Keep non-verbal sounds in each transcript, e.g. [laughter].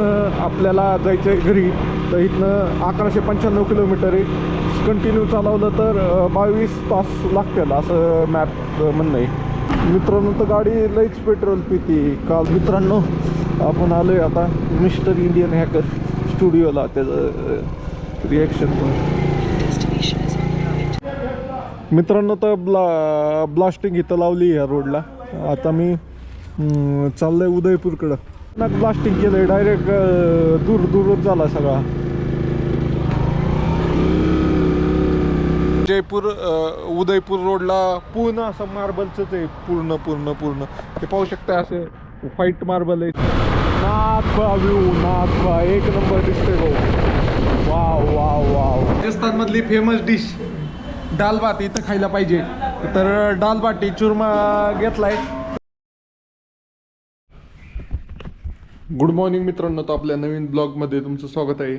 इथनं आपल्याला जायचं आहे घरी. तर इथनं अकराशे पंच्याण्णव किलोमीटर आहे. कंटिन्यू चालवलं तर बावीस तास लागतील असं मॅप म्हणणं आहे. मित्रांनो तर गाडी लईच पेट्रोल पिते. काल मित्रांनो आपण आलो आहे आता मिस्टर इंडियन हॅकर स्टुडिओला. त्याचं रिॲक्शन पण. मित्रांनो तर ब्ला ब्लास्टिंग इथं लावली ह्या रोडला आता मी चाललं आहे उदयपूरकडं. ब्लास्टिंग केलंय डायरेक्ट दूर दूरच झाला सगळा. जयपूर उदयपूर रोडला पूर्ण असं मार्बलचंच आहे पूर्ण पूर्ण पूर्ण. ते पाहू शकता असे व्हाईट मार्बल आहे. नाथबा व्ह्यू नाथबा एक नंबर दिसतोय भाऊ. Wow wow wow. राजस्थानमधली famous dish दाल बाटी इथं खायला पाहिजे. तर दाल बाटी चुरमा घेतलाय. गुड मॉर्निंग मित्रांनो. तर आपल्या नवीन ब्लॉगमध्ये तुमचं स्वागत आहे.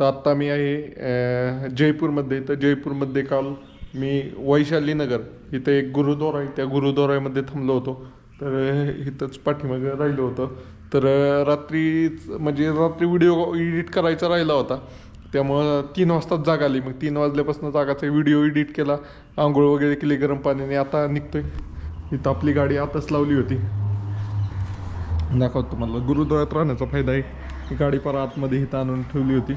तर आत्ता मी आहे जयपूरमध्ये. तर जयपूरमध्ये काल मी वैशाली नगर इथं एक गुरुद्वारा आहे. त्या गुरुद्वारामध्ये थांबलो होतो. तर इथंच पाठीमागे राहिलो होतं. तर रात्री म्हणजे रात्री व्हिडिओ एडिट करायचा राहिला होता. त्यामुळं तीन वाजताच जाग आली. मग तीन वाजल्यापासून जागाचा व्हिडिओ एडिट केला. आंघोळ वगैरे केली गरम पाण्याने. आता निघतोय. इथं आपली गाडी आताच लावली होती. दाखवतो तुम्हाला. गुरुद्वारात राहण्याचा फायदा आहे. ही गाडी पर आतमध्ये इथं आणून ठेवली होती.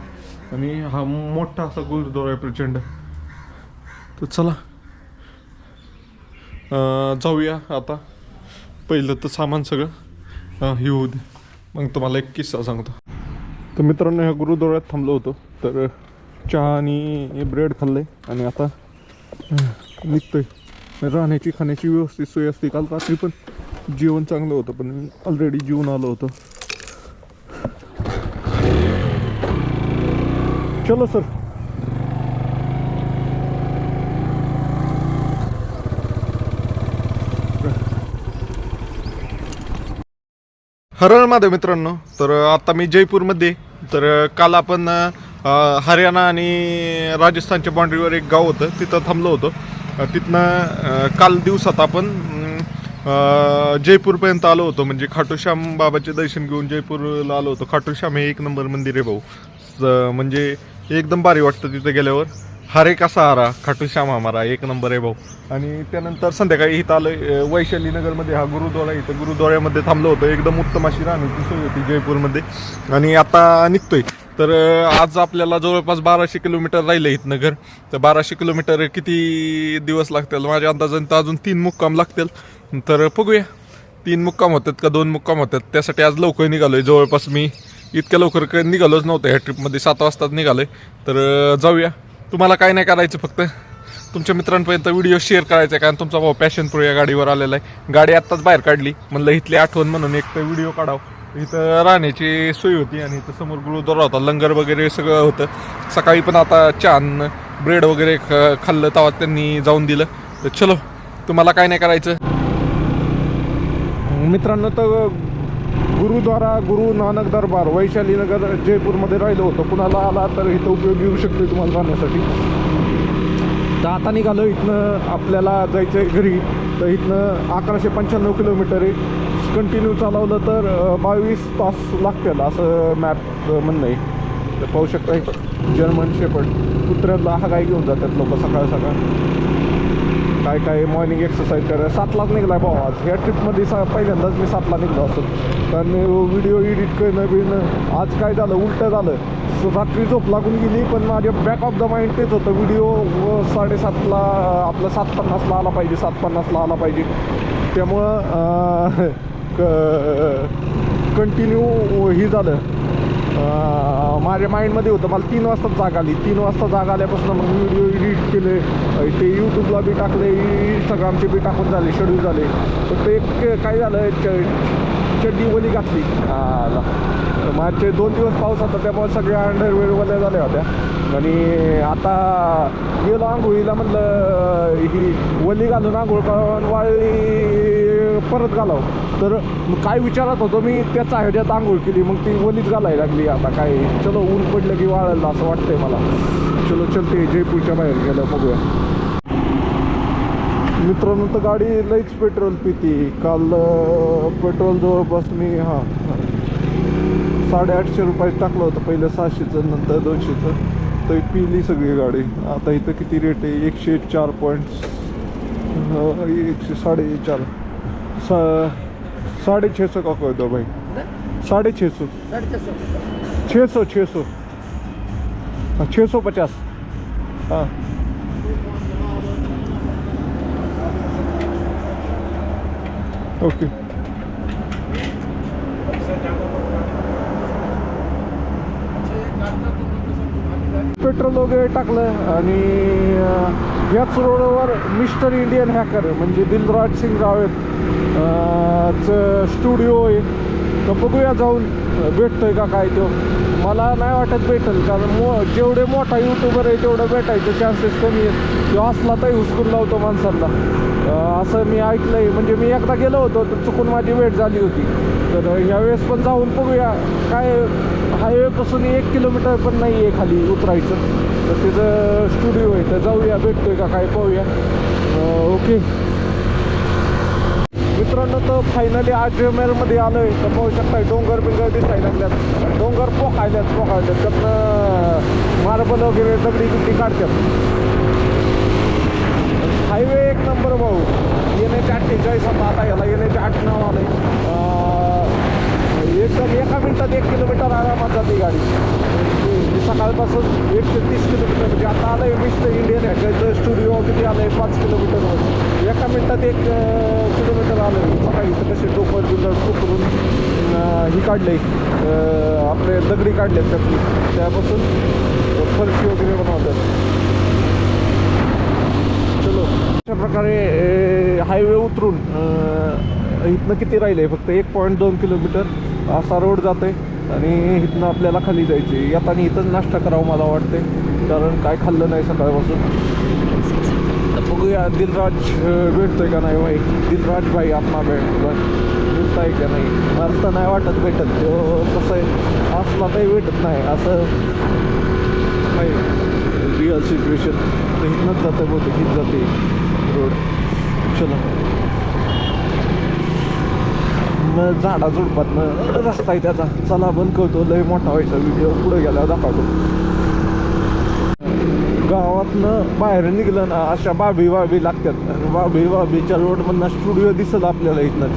आणि हा मोठा असा गुरुद्वारा आहे प्रचंड. तर चला. जाऊया आता. पहिलं तर सामान सगळं. हे होऊ दे. मग तुम्हाला एक किस्सा सांगतो. तर मित्रांनो ह्या गुरुद्वारात थांबलो होतो. तर चहा आणि ब्रेड खाल्ले. आणि आता निघतोय. राहण्याची खाण्याची व्यवस्थित सोय असते. काल रात्री पण जेवण चांगलं होतं पण ऑलरेडी जीवन आलं होतं. चलो सर हरळ मित्रांनो तर आता मी जयपूरमध्ये तर काल आपण हरियाणा आणि राजस्थानच्या बाँड्रीवर एक गाव होतं तिथं थांबलो होतो. तिथनं काल दिवसात आपण जयपूरपर्यंत आलो होतो. म्हणजे खाटूश्याम बाबाचे दर्शन घेऊन जयपूरला आलो होतो. खाटूश्याम हे एक नंबर मंदिर आहे भाऊ. म्हणजे एकदम भारी वाटतं तिथं गेल्यावर. हरे कसा हारा खाटूश्याम हमारा एक नंबर आहे भाऊ. आणि त्यानंतर संध्याकाळी इथं आलं वैशालीनगरमध्ये वैशाली नगरमध्ये हा गुरुद्वारा इथं गुरुद्वाऱ्यामध्ये थांबलो होतो. एकदम उत्तम अशी राहण्याची सोय होती जयपूरमध्ये. आणि आता निघतोय. तर आज आपल्याला जवळपास बाराशे किलोमीटर राहिलं इथनं घर तर बाराशे किलोमीटर किती दिवस लागतील? माझ्या अंदाजाने तर अजून तीन मुक्काम लागतील. तर बघूया. तीन मुक्काम होतात का दोन मुक्काम होतात? त्यासाठी आज लवकर निघालोय. जवळपास मी इतक्या लवकर काही निघालोच नव्हतं. ह्या ट्रिपमध्ये सात वाजताच निघालोय. तर जाऊया. तुम्हाला काय नाही करायचं फक्त. तुमच्या मित्रांपर्यंत व्हिडिओ शेअर करायचा आहे. कारण तुमचा भाऊ पॅशन प्रो या गाडीवर आलेला आहे. गाडी आत्ताच बाहेर काढली. म्हणलं इथली आठवण म्हणून एक तर व्हिडिओ काढावं. इथं राहण्याची सोय होती आणि इथं समोर गुरुद्वारा होता. लंगर वगैरे सगळं होतं. सकाळी पण आता छान ब्रेड वगैरे ख- खाल्लं. तेव्हा त्यांनी जाऊन दिलं. तर चलो तुम्हाला काय नाही करायचं. मित्रांनो तर गुरुद्वारा गुरु नानक दरबार वैशालीनगर जयपूरमध्ये राहिलो होतो. कुणाला आला तर इथं उपयोग येऊ शकतो तुम्हाला राहण्यासाठी तर आता निघालो इथनं आपल्याला जायचं आहे घरी. तर इथनं अकराशे पंच्याण्णव किलोमीटर आहे. कंटिन्यू चालवलं तर बावीस तास लागतील असं मॅप म्हणणं आहे. तर पाहू शकता जर्मन शेपट कुत्र्याला हा काय घेऊन जातात लोक सकाळ सकाळ. काय काय मॉर्निंग एक्सरसाइज करा. सातलाच निघाला भाऊ आज. ह्या ट्रिपमध्ये सा पहिल्यांदाच मी सातला निघलो असतो कारण व्हिडिओ एडिट करणं बिरणं आज काय झालं? उलटं झालं. रात्री झोप लागून गेली पण माझ्या बॅक ऑफ द माइंड तेच होतं. व्हिडिओ साडेसातला आपला सात पन्नासला आला पाहिजे सात पन्नासला आला पाहिजे. त्यामुळं [laughs] कंटिन्यू ही झालं. माझ्या माइंडमध्ये होतं मला तीन वाजता जाग आली. तीन वाजता जाग आल्यापासून मग व्हिडिओ एडिट केले. ते यूट्यूबला बी टाकले इंस्टाग्रामचे बी टाकून झाले शेड्यूल झाले. तर ते एक काय झालं च- चड्डी ओली घातली. मागचे दोन दिवस पाऊस होता त्यामुळे सगळ्या अंडरवेअर ओल्या झाल्या होत्या. आणि आता गेलो आंघोळीला म्हणलं अं, ही ओली घालून आंघोळ करून वाळली परत घालाव. तर मग काय विचारत होतो मी त्याचा ह्याच्यात आंघोळ केली मग ती वलीच घालायला लागली. आता काय चलो ऊन पडलं की वाळलं असं वाटतंय मला. चलो चलते जयपूरच्या बाहेर गेलं बघूया. मित्रांनो तर गाडी लईच पेट्रोल पिती. काल पेट्रोल जवळपास मी हां साडेआठशे रुपयात टाकलं होतं पहिलं सहाशेचं नंतर दोनशेचं. तर पिली सगळी गाडी. आता इथं किती रेट आहे? एकशे चार पॉईंट एकशे साडेचार सा साढ़े छः सौ का कर दो भाई। साढ़े छः सौ। छः सौ। छः सौ हाँ छः सौ पचास। हाँ। ओके। पेट्रोल वगैरे टाकलं आणि याच रोडवर मिस्टर इंडियन हॅकर म्हणजे दिलराज सिंग रावत स्टुडिओ आहे. तर बघूया जाऊन भेटतोय का काय तो. मला नाही वाटत भेटेल कारण मो जेवढे मोठा यूट्यूबर आहे तेवढं भेटायचे चान्सेस कमी आहेत. तो असला तरी हुसकून लावतो माणसांना. असं मी ऐकलंय. म्हणजे मी एकदा गेलो होतो तर चुकून माझी भेट झाली होती. तर ह्यावेळेस पण जाऊन बघूया काय हायवेपासून एक किलोमीटर पण नाही आहे खाली उतरायचं. तर तिचं स्टुडिओ आहे तर जाऊया भेटतोय का काय पाहूया. ओके मित्रांनो तर फायनली अजमेरमध्ये आलो आहे तर पाहू शकता डोंगर बिंगर दिसायला लागल्यात. डोंगर पोखायल्यात पोखायल्यात त्यातनं मार्बल वगैरे दगडी बिगडी काढतात. हायवे एक नंबर भाऊ. येण्याचे अठ्ठेचाळीस आता आता याला येण्याचे आठ नाव आलं एक एका मिनिटात एक किलोमीटर आरामात जाते गाडी. मी एक ते तीस किलोमीटर म्हणजे आता आलं आहे मिस्टर इंडियन ह्याच्याचं स्टुडिओ किती आलं आहे पाच किलोमीटरवर एका मिनटात एक किलोमीटर आलं आहे सकाळी इथं कसे डोकर बिल्डर उकरून अं, ही काढले आपले दगडी काढले त्यातली. त्यापासून फरशी वगैरे बनवतात. चलो. अशा प्रकारे हायवे उतरून इथनं किती राहिले फक्त एक पॉईंट दोन किलोमीटर. असा रोड जाते आणि इथनं आपल्याला खाली जायचे. येताना इथंच नाश्ता करावं मला वाटते कारण काय खाल्लं नाही सकाळपासून. बघूया दिलराज भेटतोय का नाही भाई? दिलराज भाई आपला भेटतो भेटताय का नाही? मला तर नाही वाटत भेटत. तो कसं आहे असला काही भेटत नाही. असं नाही रिअल सिच्युएशन तर इथनंच जातं बहुतेक. हीच जाते रोड चला. मग झाडा झुडपातनं रस्ता आहे त्याचा. चला बंद करतो. लय मोठा व्हायचा व्हिडिओ पुढे गेल्यावर दाखवतो. गावातनं बाहेर निघलं ना अशा बाबी बाबी लागतात. आणि बाबी बाबीच्या रोडमधनं स्टुडिओ दिसत आपल्याला इथनं.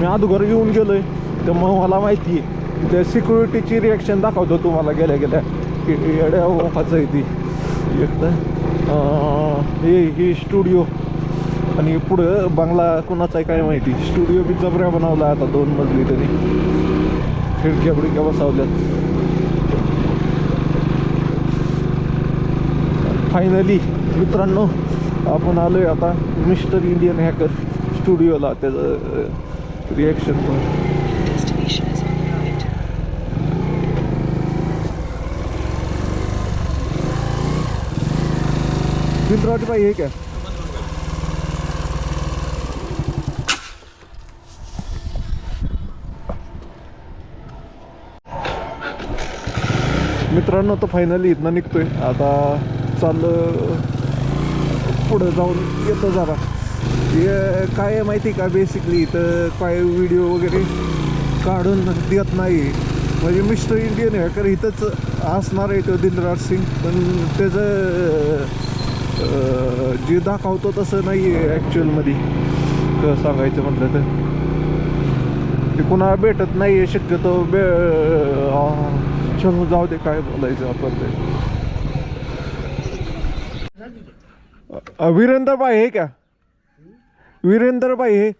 मी अगोदर येऊन गेलोय. तर मग मला माहिती आहे. त्या सिक्युरिटीची रिॲक्शन दाखवतो तुम्हाला गेल्या गेल्या. की येड्या मोकाचं आहे ती. एक तर हे ही स्टुडिओ आणि पुढं बंगला कोणाचा आहे काय माहिती? स्टुडिओ बी जबऱ्या बनवला आता दोन मजली त्यांनी. खिडक्या बिडक्या बसवल्यात. फायनली मित्रांनो आपण आलोय आता मिस्टर इंडियन हॅकर स्टुडिओला त्याचं रिॲक्शन पण. Destination पाहिजे का the right. दिलराज भाई हे क्या मित्रांनो तर फायनली इथनं निघतोय. आता चाललं पुढं जाऊन येतं जरा. हे काय आहे माहिती का? बेसिकली इथं काय व्हिडिओ वगैरे काढून देत नाही. म्हणजे मिस्टर इंडियन हॅकर इथंच असणार आहे तो दिलराज सिंग. पण त्याचं जे दाखवतो तसं नाही आहे ॲक्च्युअलमध्ये कसं सांगायचं म्हटलं तर. ते कुणाला भेटत नाही आहे शक्यतो बे चलो जाऊ दे काय बोलायचं आपण ते. अ, वीरेंद्र भाई है क्या वीरेंद्र भाई है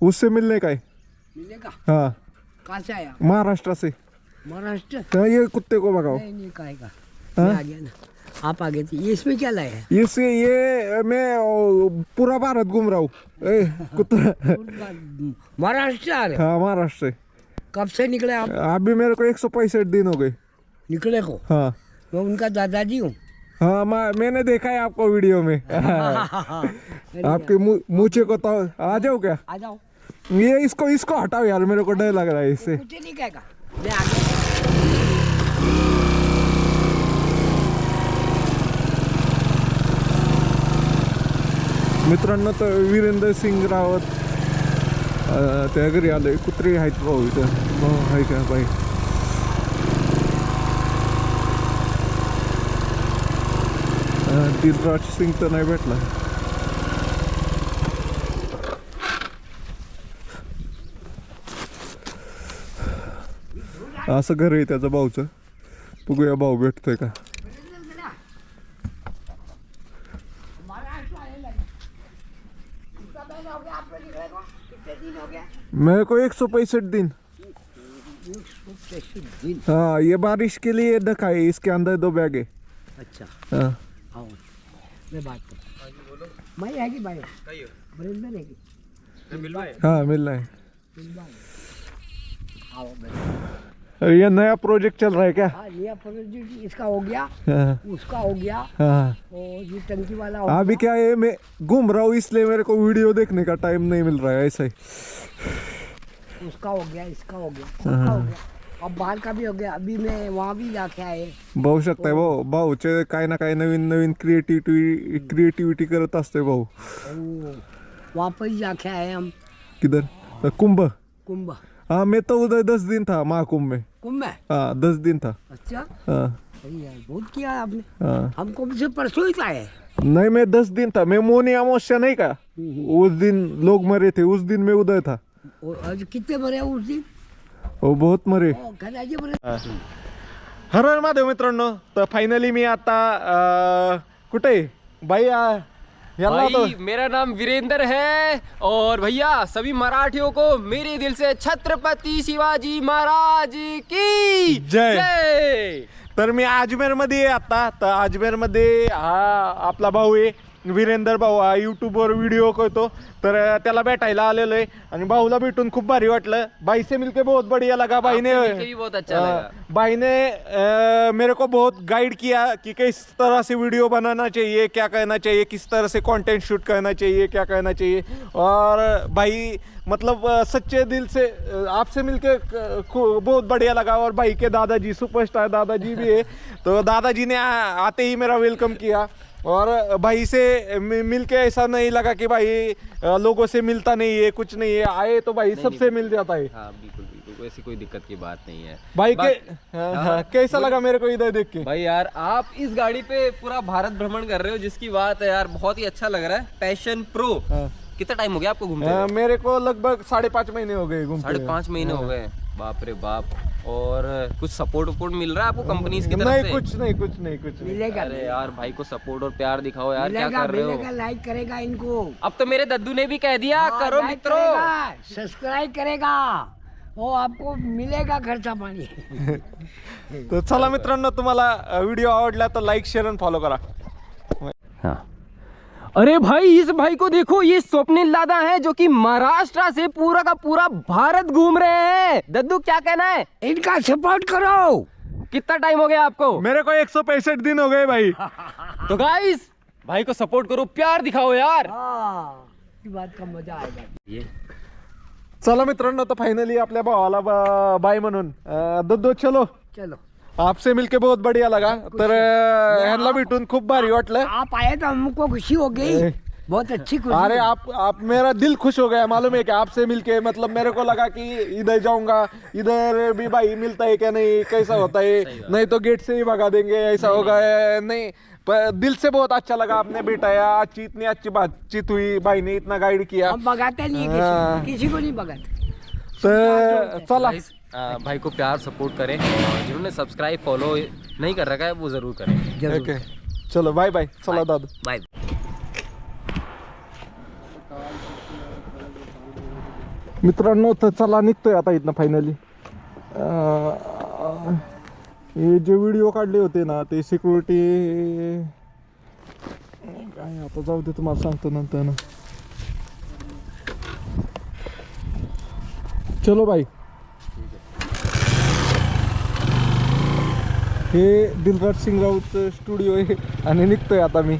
उससे मिलने का? है. मिलेगा हाँ कहाँ से आया महाराष्ट्र? से महाराष्ट्र हाँ, ये कुत्ते को भगाओ नहीं नहीं हाँ? आ गया ना. आप आ गए थे ये इसमें क्या लाए हैं? इससे ये मैं पूरा भारत घूम रहा हूँ। ए, कुत्ता। महाराष्ट्र रहे हाँ? महाराष्ट्र कब से निकले आप? अभी मेरे को एक सौ पैंसठ दिन हो गए। निकले को? हाँ। मैं उनका दादाजी हूँ। हाँ मैं मैंने देखा है आपको वीडियो में। [laughs] आपके मुँह मुँचे को तो आ जाओ क्या? आ जाओ। ये इसको इसको हटाओ यार मेरे को डर लग रहा है इससे। कुछ नहीं कहेगा। मित्रांनो तर वीरेंद्र सिंग रावत त्या घरी आलो आहे कुत्री आहेत भाऊ इथं भाऊ आहे का बाई दिलराज सिंग तर नाही भेटला असं घर आहे त्याचं भाऊचं बघूया भाऊ भेटतोय का मेरे को एक सौ पैंसठ दिन। हाँ ये बारिश के लिए ढका है इसके अंदर दो बैग है। अच्छा। हाँ। आओ मैं बात कर मैं है कि भाई बरिंदर है कि हाँ मिल रहा है आओ ये नया प्रोजेक्ट चल रहा है क्या? हाँ ये प्रोजेक्ट इसका हो गया। हाँ। उसका हो गया। हाँ। और ये टंकी वाला हो अभी। क्या है मैं घूम रहा हूँ इसलिए मेरे को वीडियो देखने का टाइम नहीं मिल रहा है ऐसा ही। उसका हो गया इसका हो गया सबका हो। गया। अब बाहर का भी हो गया। अभी मैं वहाँ भी जाके आए भाऊ शकताय भाऊ भाऊचे काय ना काय नवीन नवीन क्रिएटिव्हिटी क्रिएटिव्हिटी करत असते भाऊ. वहाँ पर जाके आए हम. किधर? कुंभ. कुंभ. हाँ मैं तो उधर दस दिन था महाकुंभ में कुंभ. में हाँ दस दिन था. अच्छा? हाँ. सही है बहुत किया आपने। हाँ. हमको भी सिर्फ परसों ही आए नहीं मैं दस दिन था। मैं मोनी अमावस्या नहीं का। उस दिन लोग मरे थे उस दिन मैं उधर था। और आज कितने मरे उस दिन? वो बहुत मरे। हर हर महादेव मित्रांनो तर फायनली मी आता अं, कुठे? आहे? बाई भाई होतो. मेरा नाम वीरेंद्र है और भैया सभी मराठियों को मेरे दिल से छत्रपति शिवाजी महाराज की जय. तर मी अजमेरमध्ये आता तर अजमेरमध्ये हा आपला भाऊ आहे वीरेंद्र भाऊ हा युट्यूबवर व्हिडिओ करतो. तर अं, त्याला भेटायला आलेलो आहे. आणि भाऊला भेटून खूप भारी वाटलं. भाई से मिलके बहुत बढ़िया लगा. भाई ने भी बहुत अच्छा अं, लगा। भाई ने अं, मेरे को बहुत गाइड किया कि किस तरह से वीडियो बनाना चाहिए क्या करना चाहिए किस तरह से कंटेंट शूट करना चाहिए क्या करना चाहिए। और भाई मतलब सच्चे दिल से आपसे मिलके बहुत बढ़िया लगा और भाई के दादाजी सुपरस्टार दादाजी भी है। तो दादाजी ने आ- आते ही मेरा वेलकम किया। और भाई से मिल के ऐसा नहीं लगा कि भाई लोगों से मिलता नहीं है कुछ नहीं है। आए तो भाई सबसे मिल जाता है। हाँ बिल्कुल बिल्कुल। ऐसी कोई दिक्कत की बात नहीं है। भाई के बात- हाँ, हाँ, कैसा लगा मेरे को इधर देख के? भाई यार आप इस गाड़ी पे पूरा भारत भ्रमण कर रहे हो जिसकी बात है यार बहुत ही अच्छा लग रहा है। पैशन प्रो हाँ। कितना टाइम हो गया आपको घूमते मेरे को लगभग साढ़े पाँच महीने हो गए साढ़े। पाँच महीने हो। गए। बाप रे बाप। और कुछ सपोर्ट वपोर्ट मिल रहा है आपको कंपनीज़ की तरफ़ नहीं से? कुछ नहीं कुछ नहीं कुछ नहीं। मिलेगा अरे यार भाई को सपोर्ट और प्यार दिखाओ यार क्या कर रहे हो? लाइक करेगा इनको। अब तो मेरे दद्दू ने भी कह दिया हाँ, करो मित्रों। सब्सक्राइब करेगा। वो आपको मिलेगा खर्चा पानी। [laughs] तर चला मित्रांनो तुम्हाला व्हिडिओ आवडला तर लाईक शेअर आणि फॉलो करा. हाँ. अरे भाई इस भाई को देखो ये स्वप्निल लादा है जो कि महाराष्ट्र से पूरा का पूरा भारत घूम रहे हैं। दद्दू क्या कहना है? इनका सपोर्ट करो। कितना टाइम हो गया आपको? मेरे को एक सौ पैंसठ दिन हो गए भाई। [laughs] तो गाइस भाई को सपोर्ट करो प्यार दिखाओ यार। हाँ बात का मज़ा आएगा। ये। चला मित्रांनो तर फायनली आपल्या भावाला बाय म्हणून. अं, दद्दू चलो. चलो. आपसे मिलके बहुत बढ़िया लगा। तर ह्यांना भेटून खूप भारी वाटलं आप आए तो हमको खुशी हो गई। बहुत अच्छी खुशी अरे आप आप मेरा दिल खुश हो गया। मालूम है कि आपसे मिलके मतलब मेरे को लगा कि इधर जाऊँगा। इधर भी भाई मिलता है क्या नहीं? कैसा होता है? नहीं तो गेट से ही भगा देंगे ऐसा होगा नहीं। पर दिल से बहुत अच्छा लगा आपने बिठाया अच्छी इतनी अच्छी बातचीत हुई भाई ने इतना गाइड किया। हम भगाते नहीं हाँ। किसी, किसी को नहीं भगाते। तर चला भाई को प्यार सपोर्ट करें और जिन्होंने सब्सक्राइब फॉलो नहीं कर रखा है वो जरूर करें। ओके चलो बाय बाय चला दादा। बाय मित्रांनो तर चला निघतोय आता इथनं फायनली हे जे व्हिडिओ काढले होते ना ते सिक्युरिटी काय आता जाऊ दे तुम्हाला सांगतो नंतर ना. चलो बाई. हे दिलराज सिंग राऊतचं स्टुडिओ आहे आणि निघतोय आता मी.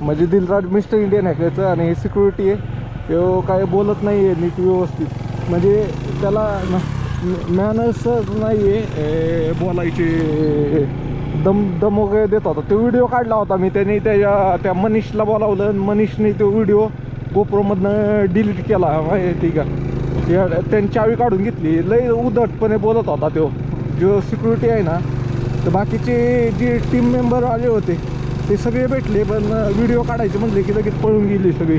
म्हणजे दिलराज मिस्टर इंडियन हॅकरचं आणि हे सिक्युरिटी आहे. तो काय बोलत नाही आहे नीट व्यवस्थित. म्हणजे त्याला मॅनर्सच नाही आहे बोलायचे दम दम वगैरे देत होता. तो व्हिडिओ काढला होता मी. त्याने त्याच्या त्या मनीषला बोलावलं आणि मनीषने तो व्हिडिओ गोप्रोमधनं डिलीट केला. माहिती का? या त्यांनी चावी काढून घेतली. लई उदटपणे बोलत होता तो. जो सिक्युरिटी आहे ना तर बाकीचे जे टीम मेंबर आले होते ते सगळे भेटले पण व्हिडिओ काढायचे म्हणले की लगेच पळून गेली सगळी.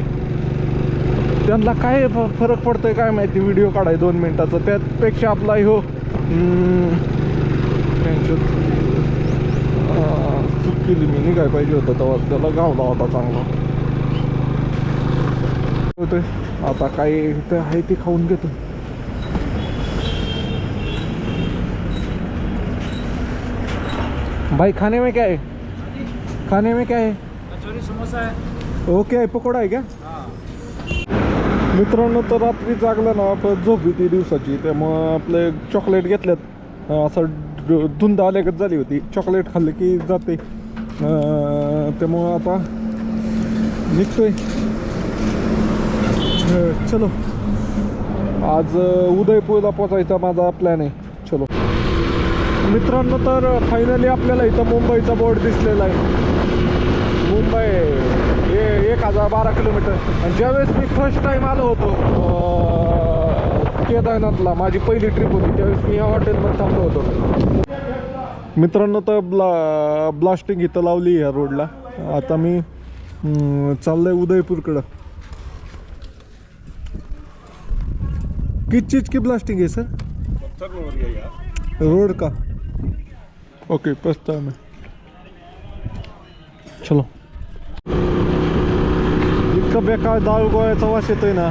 त्यांना काय फरक पडतोय काय माहिती व्हिडिओ काढाय दोन मिनिटाचा. त्यापेक्षा आपला हो. चूक केली मी. निघाय पाहिजे होतं तेव्हा. त्याला गावला होता चांगला. होतोय. आता काय इथं आहे ते खाऊन घेतो. भाई खाने में क्या है? खाने में क्या है? कचौरी समोसा है। ओके आहे पकोडा आहे का मित्रांनो तर रात्री जागलं ना आपण झोप येते दिवसाची. त्यामुळं आपले चॉकलेट घेतल्यात. असं धुंद आल्यागत झाली होती. चॉकलेट खाल्लं की जाते. त्यामुळं आता निघतोय. चलो. आज उदयपूरला पोचायचा माझा प्लॅन आहे. चलो. मित्रांनो तर फायनली आपल्याला इथं मुंबईचा बोर्ड दिसलेला आहे. मुंबई हे एक हजार बारा किलोमीटर. आणि ज्यावेळेस मी फर्स्ट टाइम आलो होतो केदारनाथला माझी पहिली ट्रिप होती त्यावेळेस मी ह्या हॉटेलमध्ये थांबलो होतो. मित्रांनो तर ब्ला ब्लास्टिंग इथं लावली ह्या रोडला आता मी चाललोय उदयपूरकडं. किस चीज़ की ब्लास्टिंग है सर रोड का? ओके पछता मैं चलो इतकं बेकार दारू गोळ्याचा वास येतोय ना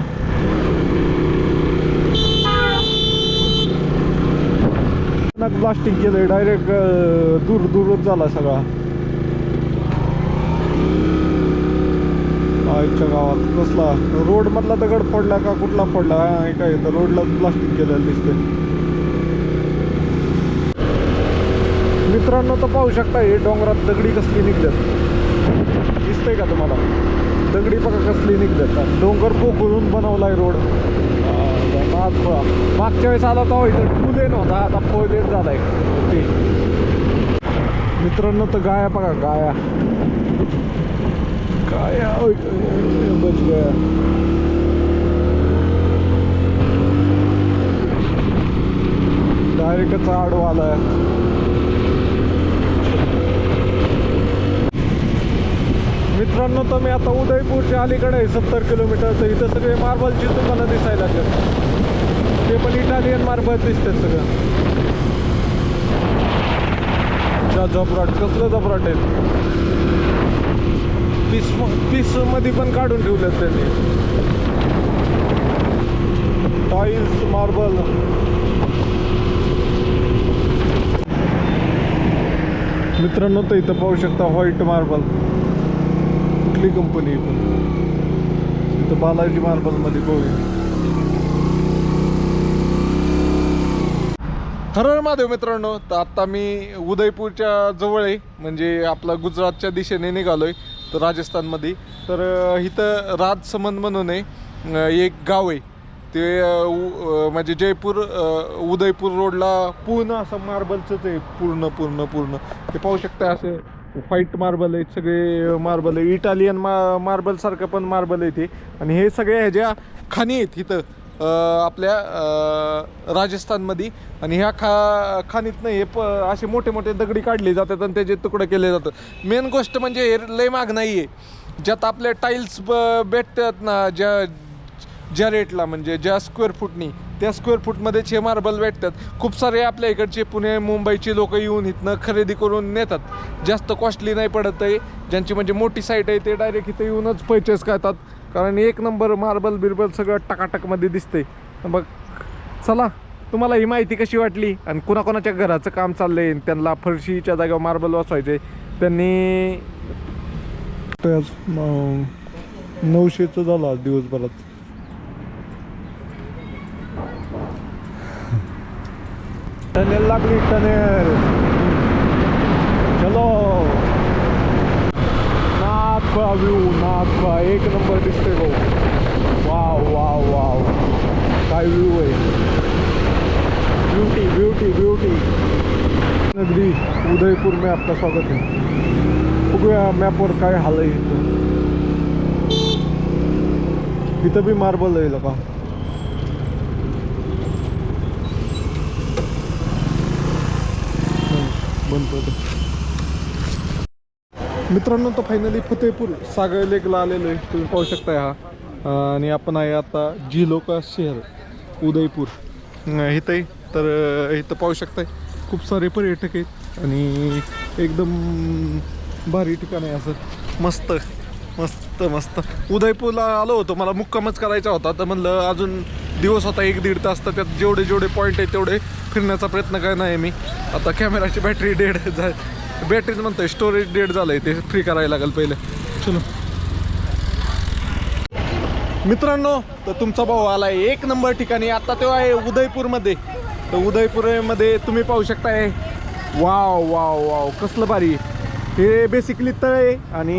ब्लास्टिंग केलंय डायरेक्ट दूर दूरच झाला सगळा आईच्या गावात कसला रोड मधला दगड फोडला का कुठला फोडला? हा, काय तर रोडला प्लास्टिक केलेलं दिसतंय. मित्रांनो तर पाहू शकता हे डोंगरात दगडी कसली निघतात. दिसतंय का तुम्हाला? दगडी बघा कसली निघतात. डोंगर पोखरून बनवलाय रोड. मागच्या वेळेस आला तो इथं टू लेन होता आता फोर लेन झालाय. ओके. मित्रांनो तर गाया बघा गाया. गाया बच गया. डायरेक्टच आडवा आलाय. मित्रांनो तर मी आता उदयपूरच्या अलीकडे आहे सत्तर किलोमीटर तर इथं सगळे मार्बलची तुम्हाला दिसायला लागेल. ते पण इटालियन मार्बल दिसतात सगळं. ज्या कसलं जबराट आहे? पीस पीसमध्ये पण काढून ठेवलेत त्यांनी. टाईल्स मार्बल मित्रांनो तर इथं पाहू शकता व्हाईट मार्बल कुठली कंपनी पण? इथं बालाजी मार्बलमध्ये बघूया हर हर महादेव मित्रांनो तर आत्ता मी उदयपूरच्या जवळ आहे. म्हणजे आपला गुजरातच्या दिशेने निघालोय तर राजस्थानमध्ये. तर इथं राजसमंद म्हणून आहे एक गाव आहे. ते उ- म्हणजे जयपूर उदयपूर रोडला पूर्ण असं मार्बलचंच आहे पूर्ण पूर्ण पूर्ण. ते पाहू शकता असे व्हाईट मार्बल आहेत सगळे मार्बल आहे इटालियन मा मार्बलसारखं पण मार्बल आहे ते आणि हे सगळे ह्याच्या खाणी आहेत इथं आपल्या राजस्थानमध्ये आणि ह्या खा खाणीतनं हे प असे मोठे मोठे दगडी काढले जातात आणि त्याचे तुकडे केले जातात. मेन गोष्ट म्हणजे हे लय माग नाही आहे ज्यात आपल्या टाईल्स ब भेटतात ना ज्या ज्या रेटला म्हणजे ज्या स्क्वेअर फूटनी त्या स्क्वेअर फूटमध्येच हे मार्बल भेटतात खूप सारे आपल्या इकडचे पुणे मुंबईची लोक येऊन इथनं खरेदी करून नेतात. जास्त कॉस्टली नाही पडत आहे. ज्यांची म्हणजे मोठी साईट आहे ते डायरेक्ट इथं येऊनच परचेस करतात. कारण एक नंबर मार्बल बिरबल सगळं टकाटकमध्ये दिसतंय. मग चला तुम्हाला ही माहिती कशी वाटली? आणि कुणाकोणाच्या घराचं काम चाललं आहे त्यांना फरशीच्या जागेवर मार्बल बसवायचे. त्यांनी नऊशेचं झालं दिवसभरात. टनेल लागली टनेल. चलो. व्यू व्ह्यू नाथपा एक नंबर दिसते भाऊ. Wow wow wow. काय व्ह्यू आहे? Beauty beauty beauty. नगरी उदयपूर में आपलं स्वागत आहे. बघूया मॅपवर काय हाल आहे इथं. इथं बी मार्बल आहे का बंद होतं. मित्रांनो तर फायनली फतेपूर सागर लेकला आलेलो आहे. तुम्ही पाहू शकताय हा. आणि आपण आहे आता जिलोका शहर उदयपूर. अं, इथं तर इथं पाहू शकताय. खूप सारे पर्यटक आहेत आणि एकदम भारी ठिकाण आहे असं. मस्त मस्त मस्त. उदयपूरला आलो होतो. मला मुक्कामच करायचा होता. तर म्हणलं अजून दिवस होता एक दीड तास तर त्यात जेवढे जेवढे पॉईंट आहे तेवढे फिरण्याचा प्रयत्न करणार आहे मी. आता कॅमेराची बॅटरी डेड झा बॅटरीच म्हणतोय स्टोरेज डेड झालं आहे ते फ्री करायला लागेल पहिले. चलो. मित्रांनो तर तुमचा भाऊ आला आहे एक नंबर ठिकाणी. आता तो आहे उदयपूरमध्ये. तर उदयपूरमध्ये तुम्ही पाहू शकताय. वाव वाव वाव कसलं भारी. हे बेसिकली तळ आहे आणि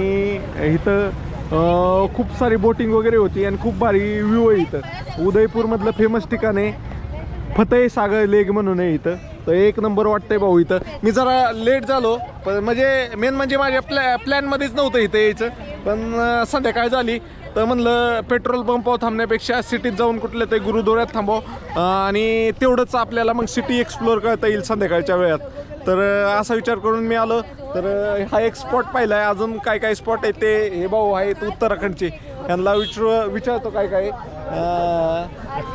इथं खूप सारी बोटिंग वगैरे होती आणि खूप भारी व्ह्यू आहे इथं. उदयपूरमधलं फेमस ठिकाण आहे. फतेह सागर लेक म्हणून आहे इथं. तर एक नंबर वाटतंय भाऊ इथं. मी जरा लेट झालो पण म्हणजे मेन म्हणजे माझ्या प्लॅ प्लॅनमध्येच नव्हतं इथं यायचं. पण संध्याकाळ झाली. तर म्हणलं पेट्रोल पंपावर थांबण्यापेक्षा सिटीत जाऊन कुठल्या तरी गुरुद्वाऱ्यात थांबाव. आणि तेवढंच आपल्याला मग सिटी एक्सप्लोअर करता येईल संध्याकाळच्या वेळात. तर असा विचार करून मी आलो. तर हा एक स्पॉट पाहिला आहे अजून काय काय स्पॉट आहे ते हे भाऊ आहेत उत्तराखंडचे. यांना विचारू विचारतो काय काय.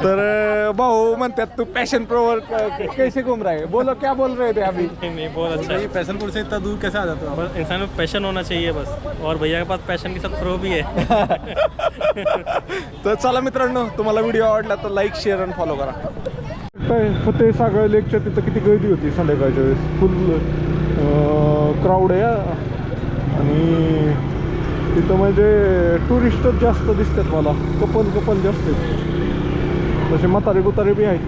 तर भाऊ म्हणतात तू पॅशन प्रोवर कैसे घूम रहा है? बोलो क्या बोल रहे थे अभी? नहीं नहीं बहुत अच्छा। है पैसनपुर से इतना दूर कैसे आ जाते हो बस इंसान में पैशन होना चाहिए बस। और भैया के पास पैशन के साथ प्रो भी है। [laughs] तर चला मित्रांनो तुम्हाला व्हिडिओ आवडला तर लाईक शेअर आणि फॉलो करा. काय फतेह सागर लेकच्या तिथं किती गर्दी होती संध्याकाळच्या वेळेस? फुल क्राऊड आहे आणि तिथं म्हणजे टुरिस्टच जास्त दिसतात मला. कपल कपल जास्त आहेत. तसे म्हातारे गुतारे बी आहेत.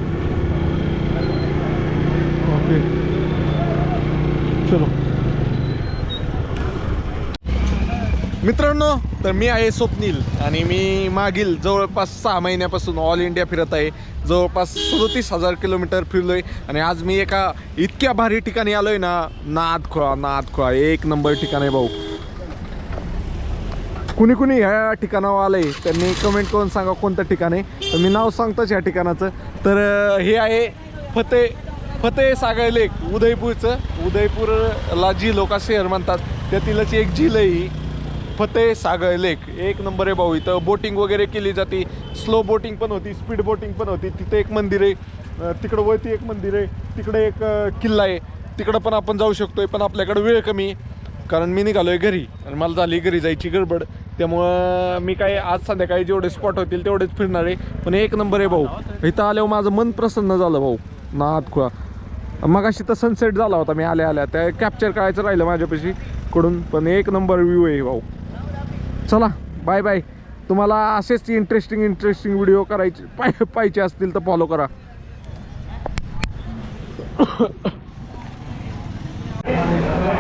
ओके. चलो. मित्रांनो तर मी आहे स्वप्नील आणि मी मागील जवळपास सहा महिन्यापासून ऑल इंडिया फिरत आहे. जवळपास सदतीस हजार किलोमीटर फिरलोय आणि आज मी एका इतक्या भारी ठिकाणी आलोय ना नादखोळा नादखोळा. एक नंबर ठिकाण आहे भाऊ. कुणी कुणी ह्या ठिकाणावर आलंय त्यांनी कमेंट करून सांगा कोणतं ठिकाण आहे. तर मी नाव सांगतोच ह्या ठिकाणाचं. तर हे आहे फतेह फतेह सागर लेक उदयपूरचं. उदयपूरला जी लोका शहर म्हणतात त्यातीलच एक झील आहे ही फतेह सागर लेक. एक नंबर आहे भाऊ इथं. बोटिंग वगैरे केली जाते. स्लो बोटिंग पण होती. स्पीड बोटिंग पण होती. तिथे एक मंदिर आहे. तिकडं वरती एक मंदिर आहे. तिकडे एक किल्ला आहे. तिकडं पण आपण जाऊ शकतोय पण आपल्याकडे वेळ कमी आहे. कारण मी निघालोय घरी. आणि मला झाली घरी जायची गडबड. त्यामुळं मी काय आज संध्याकाळी जेवढे स्पॉट होतील तेवढेच फिरणार आहे. पण एक नंबर आहे भाऊ. इथं आल्यावर माझं मन प्रसन्न झालं भाऊ. नाद खुळा. मग अशी तर सनसेट झाला होता. मी आल्या आल्या. त्या कॅप्चर करायचं राहिलं माझ्यापाशी. कडून. पण एक नंबर व्ह्यू आहे भाऊ. चला बाय बाय तुम्हाला असेच इंटरेस्टिंग इंटरेस्टिंग व्हिडिओ करायचे पाय पाहिजे असतील तर फॉलो करा.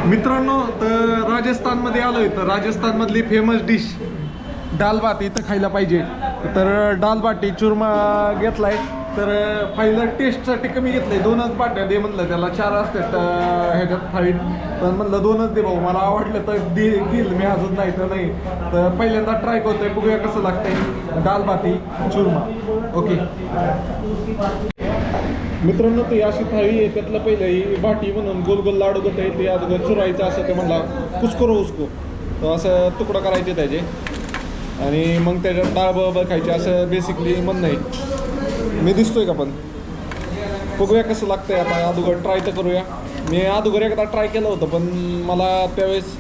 मित्रांनो तर राजस्थानमध्ये आलोय. तर राजस्थानमधली फेमस डिश दाल भात इथं खायला पाहिजे. तर दाल बाटी चुरमा घेतलाय. तर पहिलं टेस्टसाठी कमी घेतलंय. दोनच बाट्या दे म्हणलं त्याला. चार असतात ह्याच्यात थाळीत पण म्हणलं दोनच दे भाऊ. मला आवडलं तर दे घेईल मी अजून नाही तर नाही. तर पहिल्यांदा ट्राय करतोय. बघूया कसं लागतंय. दाल भाती चुरमा. ओके मित्रांनो ते अशी थाळी आहे. त्यातलं पहिलं ही भाटी म्हणून गोल गोल लाडू गट आहे ते अगोदर चुरायचं असं ते म्हणला कुसकरो उसको तर असं तुकडं करायचे त्याचे. आणि मग त्याच्यात डाळ बरोबर खायचे. असं बेसिकली म्हणणं आहे. मी दिसतोय का पण? बघूया कसं लागतंय. आता अगोदर ट्राय तर करूया. मी अगोदर एकदा ट्राय केलं होतं पण मला त्यावेळेस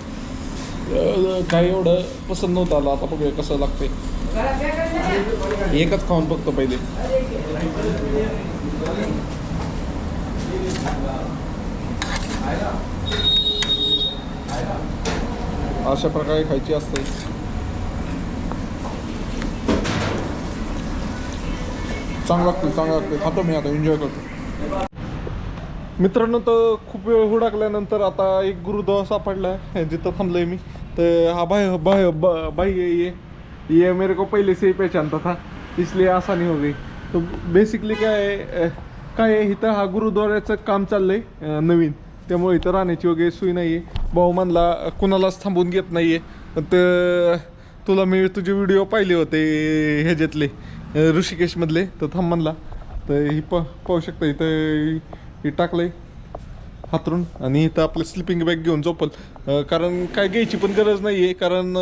काही एवढं पसंत नव्हतं आलं. आता बघूया कसं लागतंय. एकच खाऊन बघतो पहिले. अशा प्रकारे खायची असते. चांगलं लागते चांगलं लागते खातो मी आता एन्जॉय करतो. मित्रांनो तर खूप वेळ हुडकल्यानंतर आता एक गुरुद्वारा सापडला है जिथं थांबलोय मी तर हा भाई भाई ब- भाई ये. ये मेरे को पहले से ही पहचानता था इसलिए आसानी हो गई तो बेसिकली काय काय आहे इथं हा गुरुद्वाऱ्याचं काम चाललंय नवीन. त्यामुळे इथं राहण्याची वगैरे सोय नाही आहे भाऊ म्हणला कुणालाच थांबून घेत नाही आहे तर तुला मी तुझे व्हिडिओ पाहिले होते ह्याच्यातले. ऋषिकेशमधले तर थांब म्हणला. तर ही प पाहू शकता इथं हे टाकलंय हातरून आणि इथं आपलं स्लिपिंग बॅग घेऊन झोपल. कारण काय घ्यायची पण गरज नाही आहे कारण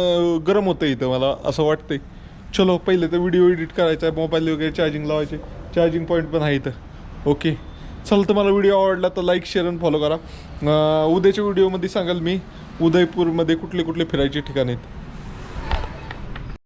गरम होतं इथं मला असं वाटतंय. चलो पहिले तर व्हिडिओ एडिट करायचा आहे मोबाईल वगैरे चार्जिंग लावायचे. चार्जिंग पॉईंट पण आहे इथं. ओके चल तर मला व्हिडिओ आवडला तर लाईक शेअर आणि फॉलो करा. उद्याच्या व्हिडिओमध्ये सांगाल मी उदयपूरमध्ये कुठले कुठले फिरायचे ठिकाण आहेत.